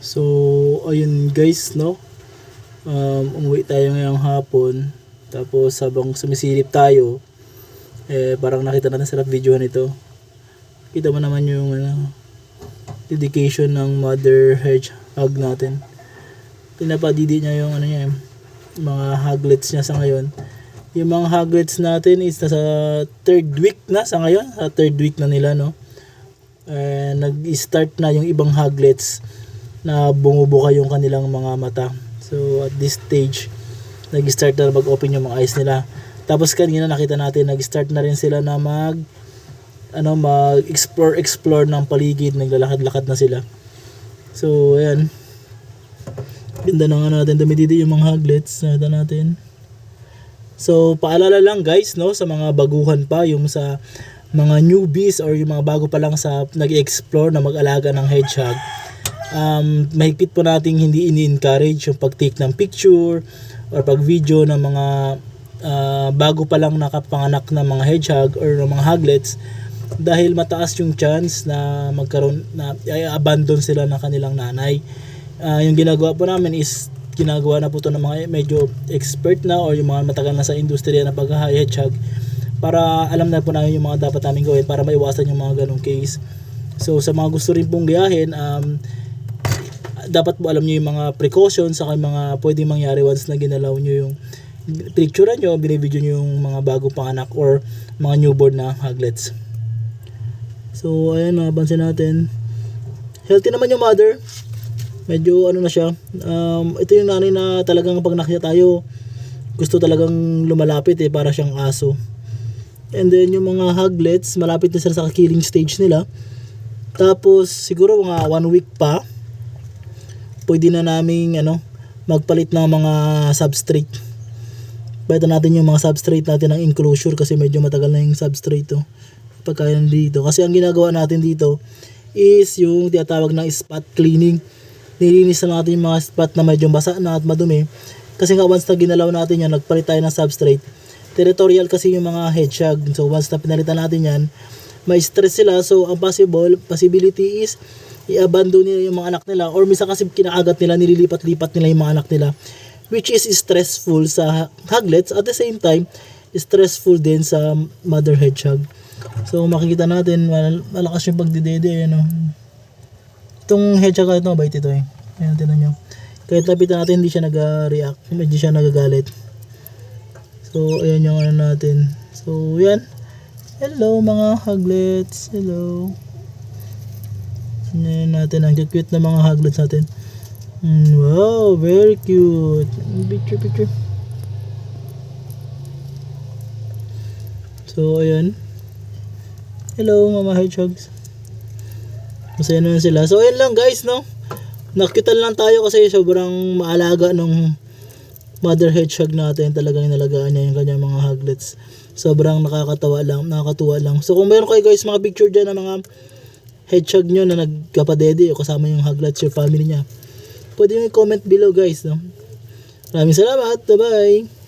So, ayun guys, no? Um, umuwi tayo ngayong hapon. Tapos habang sumisilip tayo, eh parang nakita natin sa video nito. Kita mo naman yung ano, dedication ng mother hedgehog natin. Pinapadidi niya yung ano niya, mga hoglets niya sa ngayon. Yung mga hoglets natin is nasa third week na sa ngayon. Sa third week na nila, no? Eh, nag-start na yung ibang hoglets na bumubuka yung kanilang mga mata. So at this stage, nag-start na mag-open yung mga eyes nila. Tapos kanina nakita natin, nag-start na rin sila na mag ano mag-explore explore ng paligid, naglalakad-lakad na sila. So ayan. Ganda na nga natin, dumididi yung mga hoglets. Nakita natin. So paalala lang guys, no, sa mga baguhan pa, yung sa mga newbies or yung mga bago pa lang sa nag-explore na mag-alaga ng hedgehog um, mahigpit po nating hindi ini-encourage yung pag-take ng picture or pag-video ng mga ah, bago pa lang nakapanganak na mga hedgehog or ng mga hoglets dahil mataas yung chance na magkaroon na i-abandon sila ng kanilang nanay. Ah, yung ginagawa po namin is ginagawa na po to ng mga medyo expert na or yung mga matagal na sa industriya na pag-hedgehog para alam na po namin yung mga dapat namin gawin para maiwasan yung mga ganong case. So sa mga gusto rin pong gayahin, um, dapat po alam nyo yung mga precautions sa mga pwedeng mangyari once na ginalaw nyo yung picture nyo, binibidyo nyo yung mga bago panganak or mga newborn na hoglets. So, ayan, napansin natin. Healthy naman yung mother. Medyo ano na siya. Um, ito yung nanay na talagang pag nakita tayo, gusto talagang lumalapit eh, para siyang aso. And then yung mga hoglets, malapit na sila sa killing stage nila. Tapos siguro mga one week pa, pwede na naming ano, magpalit ng mga substrate. Pwede natin yung mga substrate natin ng enclosure kasi medyo matagal na yung substrate to. Pagkaya dito. Kasi ang ginagawa natin dito is yung tinatawag ng spot cleaning. Nilinis na natin yung mga spot na medyo basa na at madumi. Kasi nga once na ginalaw natin yan, nagpalit tayo ng substrate. Territorial kasi yung mga hedgehog. So once na pinalitan natin yan, may stress sila. So ang possible, possibility is i-abandon nila yung mga anak nila or minsan kasi kinakagat nila, nililipat-lipat nila yung mga anak nila which is stressful sa hoglets at the same time stressful din sa mother hedgehog. So makikita natin mal- malakas yung pagdidede ano. Itong hedgehog ito mabait ito eh. Ayan tinan nyo. Kahit lapitan natin hindi siya nag-react, hindi siya nagagalit. So ayan yung ano natin. So yan. Hello mga hoglets. Hello. Tingnan natin ang cute na mga hoglets natin. Mm, wow, very cute. Picture, picture. So, ayan. Hello, mga hedgehogs. Masaya naman sila. So, ayan lang guys, no? Nakitan lang tayo kasi sobrang maalaga nung mother hedgehog natin. Talagang inalagaan niya yung kanyang mga hoglets. Sobrang nakakatawa lang, nakakatuwa lang. So, kung meron kayo guys mga picture dyan ng mga hedgehog nyo na nagkapadede o kasama yung hoglets, your family niya. Pwede nyo i-comment below guys, no? Maraming salamat. Bye-bye.